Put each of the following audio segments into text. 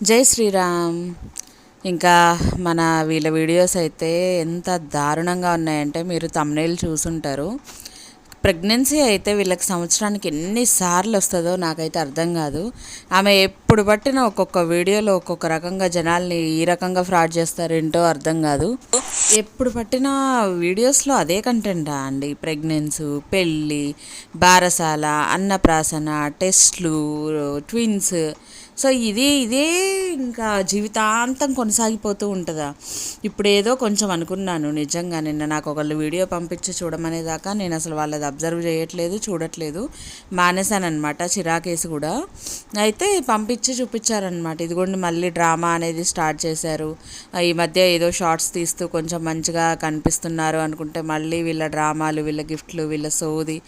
జై శ్రీరామ్. ఇంకా మన వీళ్ళ వీడియోస్ అయితే ఎంత దారుణంగా ఉన్నాయంటే మీరు తమ్నేలు చూసుంటారు. ప్రెగ్నెన్సీ అయితే వీళ్ళకి సంవత్సరానికి ఎన్నిసార్లు వస్తుందో నాకైతే అర్థం కాదు. ఆమె ఎప్పుడు పట్టిన ఒక్కొక్క వీడియోలో ఒక్కొక్క రకంగా జనాల్ని ఈ రకంగా ఫ్రాడ్ చేస్తారేంటో అర్థం కాదు. ఎప్పుడు పట్టిన వీడియోస్లో అదే కంటెంటా అండి. ప్రెగ్నెన్సీ పెళ్ళి బారసాల అన్నప్రాసన టెస్ట్లు ట్విన్స్ సో ఇది ఇదే ఇంకా జీవితాంతం కొనసాగిపోతూ ఉంటుందా? ఇప్పుడు ఏదో కొంచెం అనుకున్నాను నిజంగా నిన్న నాకు ఒకళ్ళు వీడియో పంపించి చూడమనేదాకా నేను అసలు వాళ్ళది అబ్జర్వ్ చేయట్లేదు చూడట్లేదు. మానేశానమాట చిరాకేసి కూడా. అయితే పంపించి చూపించారనమాట ఇదిగోండి మళ్ళీ డ్రామా అనేది స్టార్ట్ చేశారు. ఈ మధ్య ఏదో షార్ట్స్ తీస్తూ కొంచెం మంచిగా కనిపిస్తున్నారు అనుకుంటే మళ్ళీ వీళ్ళ డ్రామాలు వీళ్ళ గిఫ్ట్లు వీళ్ళ సోది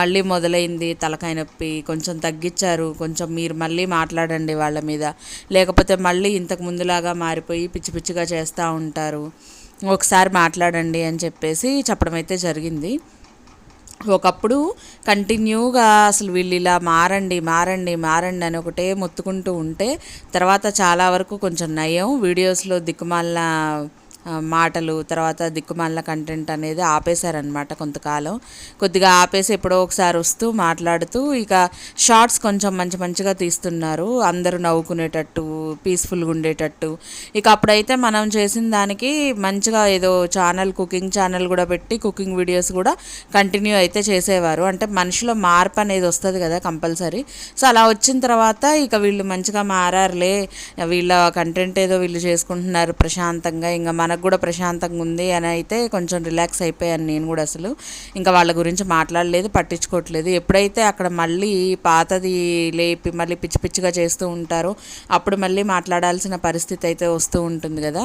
మళ్ళీ మొదలైంది తలకాయ నొప్పి కొంచెం తగ్గించారు. కొంచెం మీరు మళ్ళీ మాట్లాడండి చేయండి వాళ్ళ మీద. లేకపోతే మళ్ళీ ఇంతకు ముందులాగా మారిపోయి పిచ్చి పిచ్చిగా చేస్తూ ఉంటారు. ఒకసారి మాట్లాడండి అని చెప్పేసి చెప్పడం అయితే జరిగింది. ఒకప్పుడు కంటిన్యూగా అసలు వీళ్ళు ఇలా మారండి మారండి మారండి అని ఒకటే మొత్తుకుంటూ ఉంటే తర్వాత చాలా వరకు కొంచెం నయం వీడియోస్లో దిక్కుమాలిన మాటలు తర్వాత దిక్కుమాల కంటెంట్ అనేది ఆపేశారనమాట కొంతకాలం. కొద్దిగా ఆపేసి ఎప్పుడో ఒకసారి వస్తూ మాట్లాడుతూ ఇక షార్ట్స్ కొంచెం మంచి మంచిగా తీస్తున్నారు. అందరూ నవ్వుకునేటట్టు పీస్ఫుల్గా ఉండేటట్టు. ఇక అప్పుడైతే మనం చేసిన దానికి మంచిగా ఏదో ఛానల్ కుకింగ్ ఛానల్ కూడా పెట్టి కుకింగ్ వీడియోస్ కూడా కంటిన్యూ అయితే చేసేవారు. అంటే మనిషిలో మార్పు అనేది వస్తుంది కదా కంపల్సరీ. సో అలా వచ్చిన తర్వాత ఇక వీళ్ళు మంచిగా మారారులే. వీళ్ళ కంటెంట్ ఏదో వీళ్ళు చేసుకుంటున్నారు ప్రశాంతంగా. ఇంకా మన మనకు కూడా ప్రశాంతంగా ఉంది అని అయితే కొంచెం రిలాక్స్ అయిపోయాను నేను కూడా అసలు. ఇంకా వాళ్ళ గురించి మాట్లాడలేదు పట్టించుకోవట్లేదు. ఎప్పుడైతే అక్కడ మళ్ళీ పాతది లేపి మళ్ళీ పిచ్చి పిచ్చిగా చేస్తూ ఉంటారో అప్పుడు మళ్ళీ మాట్లాడాల్సిన పరిస్థితి అయితే వస్తూ ఉంటుంది కదా.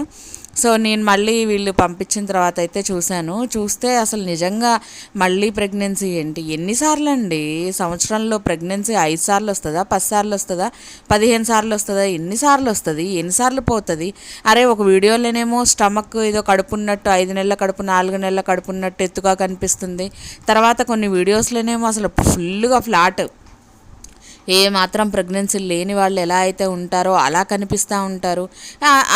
సో నేను మళ్ళీ వీళ్ళు పంపించిన తర్వాత అయితే చూశాను. చూస్తే అసలు నిజంగా మళ్ళీ ప్రెగ్నెన్సీ ఏంటి? ఎన్నిసార్లు అండి సంవత్సరంలో ప్రెగ్నెన్సీ ఐదు సార్లు వస్తుందా? పది సార్లు వస్తుందా? పదిహేను సార్లు వస్తుందా? ఎన్నిసార్లు వస్తుంది? ఎన్నిసార్లు పోతుంది? అరే ఒక వీడియోలోనేమో స్టమక్ ఏదో కడుపున్నట్టు ఐదు నెలల కడుపు నాలుగు నెలల కడుపున్నట్టు ఎత్తుగా కనిపిస్తుంది. తర్వాత కొన్ని వీడియోస్లోనేమో అసలు ఫుల్గా ఫ్లాట్. ఏ మాత్రం ప్రెగ్నెన్సీ లేని వాళ్ళు ఎలా అయితే ఉంటారో అలా కనిపిస్తూ ఉంటారు.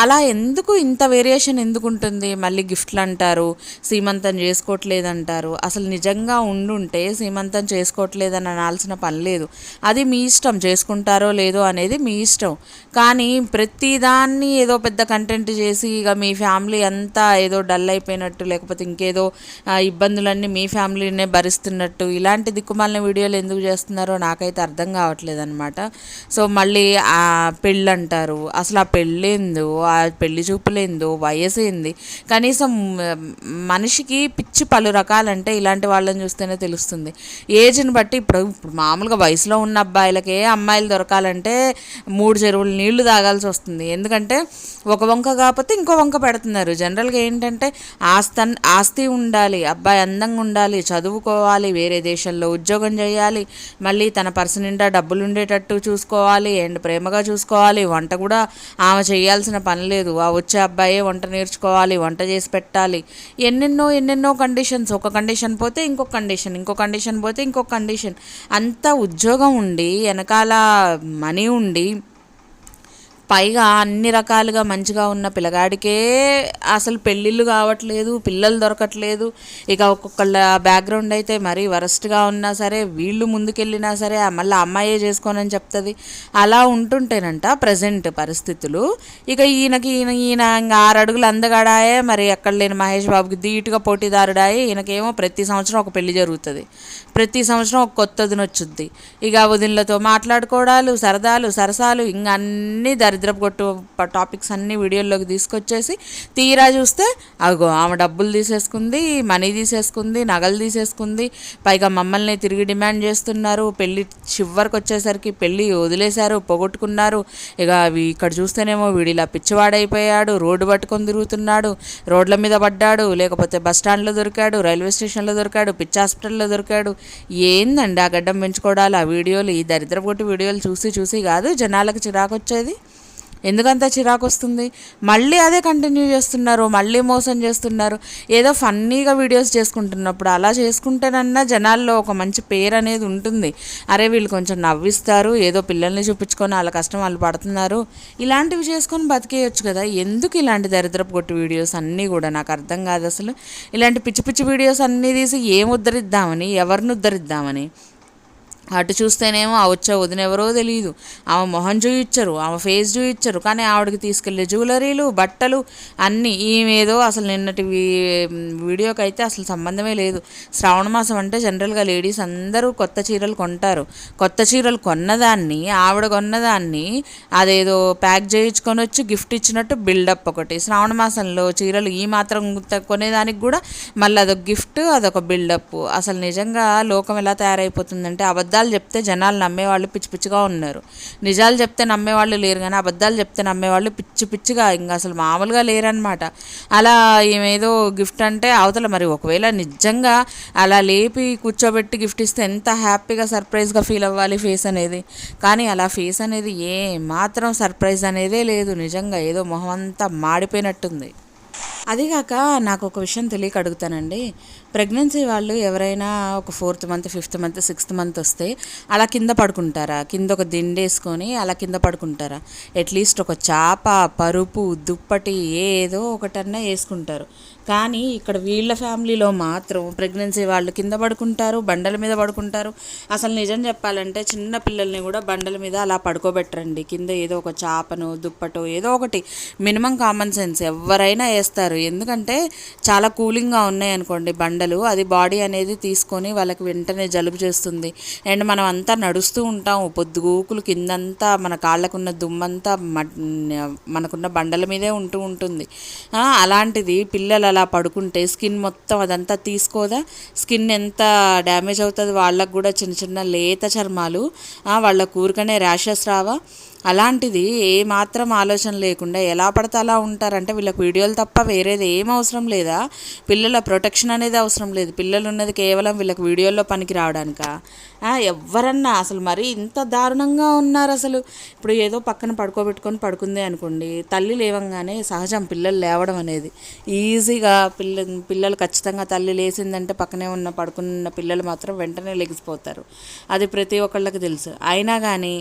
అలా ఎందుకు ఇంత వేరియేషన్ ఎందుకు ఉంటుంది? మళ్ళీ గిఫ్ట్లు అంటారు సీమంతం చేసుకోవట్లేదంటారు. అసలు నిజంగా ఉండుంటే సీమంతం చేసుకోవట్లేదని అనాల్సిన పని లేదు. అది మీ ఇష్టం చేసుకుంటారో లేదో అనేది మీ ఇష్టం. కానీ ప్రతిదాన్ని ఏదో పెద్ద కంటెంట్ చేసి ఇక మీ ఫ్యామిలీ అంతా ఏదో డల్ అయిపోయినట్టు లేకపోతే ఇంకేదో ఇబ్బందులన్నీ మీ ఫ్యామిలీనే భరిస్తున్నట్టు ఇలాంటి దిక్కుమాలిన వీడియోలు ఎందుకు చేస్తున్నారో నాకైతే అర్థం కావట్లేదు. రావట్లేదనమాట సో మళ్ళీ ఆ పెళ్ళి అంటారు అసలు ఆ పెళ్ళేందో ఆ పెళ్ళి చూపులేందో వయసు ఏంది కనీసం మనిషికి పిచ్చి పలు రకాలంటే ఇలాంటి వాళ్ళని చూస్తేనే తెలుస్తుంది. ఏజ్ని బట్టి ఇప్పుడు ఇప్పుడు మామూలుగా వయసులో ఉన్న అబ్బాయిలకే అమ్మాయిలు దొరకాలంటే మూడు చెరువులు నీళ్ళు తాగాల్సి వస్తుంది. ఎందుకంటే ఒక వంక కాకపోతే ఇంకో వంక పెడుతున్నారు. జనరల్గా ఏంటంటే ఆస్తి ఆస్తి ఉండాలి అబ్బాయి అందంగా ఉండాలి చదువుకోవాలి వేరే దేశంలో ఉద్యోగం చేయాలి మళ్ళీ తన పర్సు నిండా డబ్బు డబ్బులు ఉండేటట్టు చూసుకోవాలి అండ్ ప్రేమగా చూసుకోవాలి. వంట కూడా ఆమె చేయాల్సిన పని లేదు. ఆ వచ్చే అబ్బాయే వంట నేర్చుకోవాలి వంట చేసి పెట్టాలి. ఎన్నెన్నో ఎన్నెన్నో కండిషన్స్ ఒక కండిషన్ పోతే ఇంకొక కండిషన్ ఇంకో కండిషన్ పోతే ఇంకొక కండిషన్ అంత ఉద్యోగం ఉండి వెనకాల మనీ ఉండి పైగా అన్ని రకాలుగా మంచిగా ఉన్న పిల్లగాడికే అసలు పెళ్ళిళ్ళు కావట్లేదు పిల్లలు దొరకట్లేదు. ఇక ఒక్కొక్కళ్ళ బ్యాక్గ్రౌండ్ అయితే మరీ వరస్ట్గా ఉన్నా సరే వీళ్ళు ముందుకెళ్ళినా సరే మళ్ళీ అమ్మాయే చేసుకోనని చెప్తుంది. అలా ఉంటుంటేనంట ప్రజెంట్ పరిస్థితులు. ఇక ఈయనకి ఈయన ఈయన ఇంకా ఆరు అడుగులు అందగాడాయే మరి ఎక్కడ లేని మహేష్ బాబుకి ధీటుగా పోటీదారుడాయి. ఈయనకేమో ప్రతి సంవత్సరం ఒక పెళ్ళి జరుగుతుంది. ప్రతి సంవత్సరం ఒక కొత్తది వచ్చింది. ఇక వదినలతో మాట్లాడుకోవడాలు సరదాలు సరసాలు ఇంకా అన్నీ దరిద్రపు కొట్టు టాపిక్స్ అన్నీ వీడియోల్లోకి తీసుకొచ్చేసి తీరా చూస్తే అగో ఆమె డబ్బులు తీసేసుకుంది మనీ తీసేసుకుంది నగలు తీసేసుకుంది పైగా మమ్మల్ని తిరిగి డిమాండ్ చేస్తున్నారు పెళ్ళి చివరికి వచ్చేసరికి పెళ్ళి వదిలేశారు పోగొట్టుకున్నారు ఇక అవి ఇక్కడ చూస్తేనేమో వీడిలా పిచ్చివాడైపోయాడు రోడ్డు పట్టుకొని తిరుగుతున్నాడు రోడ్ల మీద పడ్డాడు లేకపోతే బస్ స్టాండ్లో దొరికాడు రైల్వే స్టేషన్లో దొరికాడు పిచ్చి హాస్పిటల్లో దొరికాడు ఏందండి ఆ గడ్డం పెంచుకోవడాలు? ఆ వీడియోలు ఈ దరిద్రపోటు వీడియోలు చూసి చూసి కాదు జనాలకు చిరాకు వచ్చేది ఎందుకంత చిరాకు వస్తుంది? మళ్ళీ అదే కంటిన్యూ చేస్తున్నారు మళ్ళీ మోసం చేస్తున్నారు. ఏదో ఫన్నీగా వీడియోస్ చేసుకుంటున్నప్పుడు అలా చేసుకుంటేనన్నా జనాల్లో ఒక మంచి పేరు అనేది ఉంటుంది. అరే వీళ్ళు కొంచెం నవ్విస్తారు ఏదో పిల్లల్ని చూపించుకొని వాళ్ళ కష్టం వాళ్ళు పడుతున్నారు. ఇలాంటివి చేసుకొని బతికేయచ్చు కదా. ఎందుకు ఇలాంటి దరిద్రపు కొట్టి వీడియోస్ అన్నీ కూడా? నాకు అర్థం కాదు అసలు. ఇలాంటి పిచ్చి పిచ్చి వీడియోస్ అన్నీ తీసి ఏం ఉద్ధరిద్దామని ఎవరిని ఉద్ధరిద్దామని? అటు చూస్తేనేమో ఆ వచ్చే వదిన ఎవరో తెలియదు ఆమె మొహం చూయించరు ఆమె ఫేస్ చూయించరు కానీ ఆవిడకి తీసుకెళ్ళే జ్యువెలరీలు బట్టలు అన్నీ ఈమెదో అసలు నిన్నటి వీడియోకి అయితే అసలు సంబంధమే లేదు. శ్రావణ మాసం అంటే జనరల్గా లేడీస్ అందరూ కొత్త చీరలు కొంటారు. కొత్త చీరలు కొన్నదాన్ని ఆవిడ కొన్నదాన్ని అదేదో ప్యాక్ చేయించుకొని వచ్చి గిఫ్ట్ ఇచ్చినట్టు బిల్డప్ ఒకటి. శ్రావణ మాసంలో చీరలు ఈ మాత్రం కొనేదానికి కూడా మళ్ళీ అదొక గిఫ్ట్ అదొక బిల్డప్ అసలు నిజంగా లోకం ఎలా తయారైపోతుందంటే అబద్ధాలు అబద్ధాలు చెప్తే జనాలు నమ్మేవాళ్ళు పిచ్చి పిచ్చిగా ఉన్నారు. నిజాలు చెప్తే నమ్మేవాళ్ళు లేరు కానీ అబద్ధాలు చెప్తే నమ్మేవాళ్ళు పిచ్చి పిచ్చిగా ఇంకా అసలు మామూలుగా లేరనమాట అలా ఏమేదో గిఫ్ట్ అంటే అవతల మరి ఒకవేళ నిజంగా అలా లేపి కూర్చోబెట్టి గిఫ్ట్ ఇస్తే ఎంత హ్యాపీగా సర్ప్రైజ్గా ఫీల్ అవ్వాలి ఫేస్ అనేది. కానీ అలా ఫేస్ అనేది ఏ మాత్రం సర్ప్రైజ్ అనేదే లేదు. నిజంగా ఏదో మొహం అంతా మాడిపోయినట్టుంది. అదిగాక నాకు ఒక విషయం తెలియక అడుగుతానండి. ప్రెగ్నెన్సీ వాళ్ళు ఎవరైనా ఒక fourth month fifth month sixth month వస్తే అలా కింద పడుకుంటారా? కింద ఒక దిండేసుకొని అలా కింద పడుకుంటారా? అట్లీస్ట్ ఒక చాప పరుపు దుప్పటి ఏదో ఒకటన్నా వేసుకుంటారు. కానీ ఇక్కడ వీళ్ళ ఫ్యామిలీలో మాత్రం ప్రెగ్నెన్సీ వాళ్ళు కింద పడుకుంటారు బండల మీద పడుకుంటారు. అసలు నిజం చెప్పాలంటే చిన్న పిల్లల్ని కూడా బండల మీద అలా పడుకోబెట్టరండి. కింద ఏదో ఒక చాపను దుప్పటో ఏదో ఒకటి. మినిమం కామన్ సెన్స్ ఎవరైనా వేస్తారు. ఎందుకంటే చాలా కూలింగ్గా ఉన్నాయి అనుకోండి బండ ఎండలు అది బాడీ అనేది తీసుకొని వాళ్ళకి వెంటనే జలుబు చేస్తుంది. అండ్ మనం అంతా నడుస్తూ ఉంటాం పొద్దుగూకులు కిందంతా మన కాళ్ళకున్న దుమ్మంతా మనకున్న బండల మీదే ఉంటూ ఉంటుంది. అలాంటిది పిల్లలు అలా పడుకుంటే స్కిన్ మొత్తం అదంతా తీసుకోదా? స్కిన్ ఎంత డ్యామేజ్ అవుతుంది? వాళ్ళకు కూడా చిన్న చిన్న లేత చర్మాలు వాళ్ళ కూరకనే ర్యాషెస్ రావా? అలాంటిది ఏమాత్రం ఆలోచన లేకుండా ఎలా పడితే అలా ఉంటారంటే వీళ్ళకి వీడియోలు తప్ప వేరేది ఏం అవసరం లేదా? పిల్లల ప్రొటెక్షన్ అనేది అవసరం లేదు. పిల్లలు ఉన్నది కేవలం వీళ్ళకి వీడియోల్లో పనికి రావడానిక? ఎవరన్నా అసలు మరీ ఇంత దారుణంగా ఉన్నారు అసలు. ఇప్పుడు ఏదో పక్కన పడుకోబెట్టుకొని పడుకుంది అనుకోండి తల్లి లేవంగానే సహజం పిల్లలు లేవడం అనేది. ఈజీగా పిల్ల పిల్లలు ఖచ్చితంగా తల్లి లేచిందంటే పక్కనే ఉన్న పడుకున్న పిల్లలు మాత్రం వెంటనే లెగిసిపోతారు. అది ప్రతి ఒక్కళ్ళకి తెలుసు. అయినా కానీ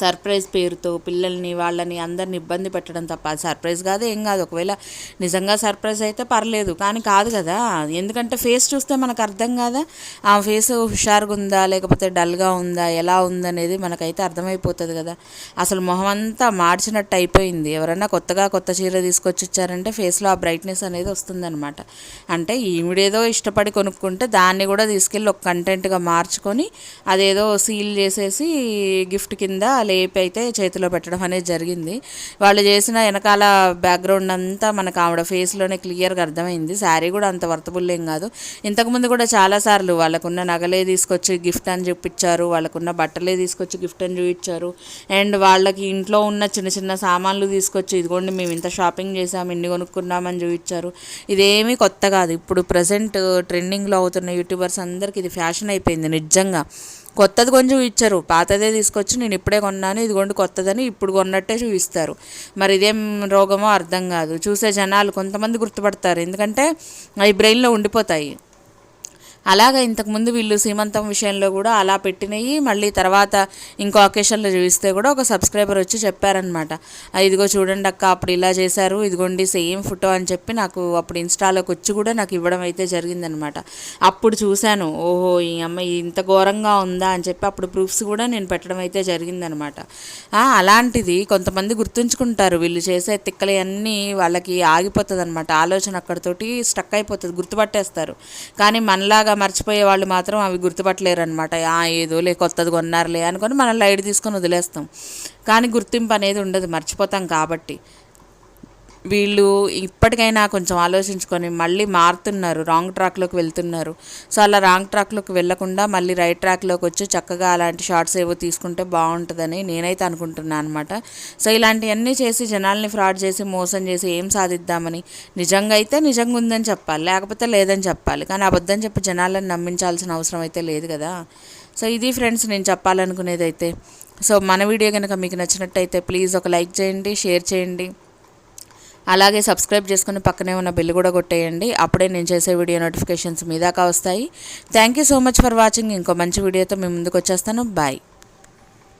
సర్ప్రైజ్ పేరుతో పిల్లల్ని వాళ్ళని అందరిని ఇబ్బంది పెట్టడం తప్ప అది సర్ప్రైజ్ కాదు ఏం కాదు. ఒకవేళ నిజంగా సర్ప్రైజ్ అయితే పర్లేదు కానీ కాదు కదా. ఎందుకంటే ఫేస్ చూస్తే మనకు అర్థం కాదా? ఆ ఫేస్ హుషారుగా ఉందా లేకపోతే డల్గా ఉందా ఎలా ఉందనేది మనకైతే అర్థమైపోతుంది కదా. అసలు మొహం అంతా మార్చినట్టు అయిపోయింది. ఎవరన్నా కొత్తగా కొత్త చీర తీసుకొచ్చి ఇచ్చారంటే ఫేస్లో ఆ బ్రైట్నెస్ అనేది వస్తుందన్నమాట. అంటే ఈవిడేదో ఇష్టపడి కొనుక్కుంటే దాన్ని కూడా తీసుకెళ్ళి ఒక కంటెంట్గా మార్చుకొని అదేదో సీల్ చేసేసి గిఫ్ట్ కింద లేపి అయితే చేతిలో పెట్టడం అనేది జరిగింది. వాళ్ళు చేసిన వెనకాల బ్యాక్గ్రౌండ్ అంతా మనకు ఆవిడ ఫేస్లోనే క్లియర్గా అర్థమైంది. శారీ కూడా అంత వర్తబుల్ ఏం కాదు. ఇంతకుముందు కూడా చాలాసార్లు వాళ్ళకున్న నగలే తీసుకొచ్చి గిఫ్ట్ అని చూపించారు. వాళ్ళకున్న బట్టలే తీసుకొచ్చి గిఫ్ట్ అని చూపించారు. అండ్ వాళ్ళకి ఇంట్లో ఉన్న చిన్న చిన్న సామాన్లు తీసుకొచ్చి ఇదిగోండి మేము ఇంత షాపింగ్ చేసాం ఇన్ని కొనుక్కున్నామని చూపించారు. ఇదేమీ కొత్త కాదు. ఇప్పుడు ప్రజెంట్ ట్రెండింగ్లో అవుతున్న యూట్యూబర్స్ అందరికి ఇది ఫ్యాషన్ అయిపోయింది నిజంగా. కొత్తది కొంచెం ఇచ్చారు పాతదే తీసుకొచ్చి నేను ఇప్పుడే కొన్నాను ఇదిగోండి కొత్తదని ఇప్పుడు కొన్నట్టే చూపిస్తారు. మరి ఇదేం రోగమో అర్థం కాదు. చూసే జనాలు కొంతమంది గుర్తుపడతారు. ఎందుకంటే అవి బ్రెయిన్లో ఉండిపోతాయి. అలాగ ఇంతకుముందు వీళ్ళు సీమంతం విషయంలో కూడా అలా పెట్టినవి మళ్ళీ తర్వాత ఇంకో అకేషన్లో చూపిస్తే కూడా ఒక సబ్స్క్రైబర్ వచ్చి చెప్పారనమాట ఇదిగో చూడండి అక్క అప్పుడు ఇలా చేశారు ఇదిగోండి సేమ్ ఫోటో అని చెప్పి నాకు అప్పుడు ఇన్స్టాలోకి వచ్చి కూడా నాకు ఇవ్వడం అయితే జరిగిందనమాట అప్పుడు చూశాను ఓహో ఈ అమ్మాయి ఇంత ఘోరంగా ఉందా అని చెప్పి అప్పుడు ప్రూఫ్స్ కూడా నేను పెట్టడం అయితే జరిగిందనమాట అలాంటిది కొంతమంది గుర్తుంచుకుంటారు వీళ్ళు చేసే తిక్కలు అన్నీ వాళ్ళకి ఆగిపోతుంది అనమాట ఆలోచన అక్కడితోటి స్టక్ అయిపోతుంది గుర్తుపట్టేస్తారు. కానీ మనలాగా ఇంకా మర్చిపోయే వాళ్ళు మాత్రం అవి గుర్తుపట్టలేరు అనమాట ఏదో లే కొత్తది కొన్నారులే అనుకొని మనం లైట్ తీసుకొని వదిలేస్తాం. కానీ గుర్తింపు అనేది ఉండదు మర్చిపోతాం కాబట్టి. వీళ్ళు ఇప్పటికైనా కొంచెం ఆలోచించుకొని మళ్ళీ మారుతున్నారు రాంగ్ ట్రాక్లోకి వెళ్తున్నారు. సో అలా రాంగ్ ట్రాక్లోకి వెళ్ళకుండా మళ్ళీ రైట్ ట్రాక్లోకి వచ్చి చక్కగా అలాంటి షార్ట్స్ ఏవో తీసుకుంటే బాగుంటుందని నేనైతే అనుకుంటున్నాను అనమాట సో ఇలాంటివన్నీ చేసి జనాల్ని ఫ్రాడ్ చేసి మోసం చేసి ఏం సాధిద్దామని నిజంగా అయితే నిజంగా ఉందని చెప్పాలి లేకపోతే లేదని చెప్పాలి. కానీ అబద్ధం చెప్పి జనాలను నమ్మించాల్సిన అవసరం అయితే లేదు కదా. సో ఇది ఫ్రెండ్స్ నేను చెప్పాలనుకునేది అయితే సో మన వీడియో కనుక మీకు నచ్చినట్టయితే ప్లీజ్ ఒక లైక్ చేయండి షేర్ చేయండి. అలాగే సబ్స్క్రైబ్ చేసుకుని పక్కనే ఉన్న బిల్లు కూడా కొట్టేయండి. అప్పుడే నేను చేసే వీడియో నోటిఫికేషన్స్ మీ దాకా వస్తాయి. Thank you so much for watching ఇంకో మంచి వీడియోతో మేము ముందుకు వచ్చేస్తాను. బాయ్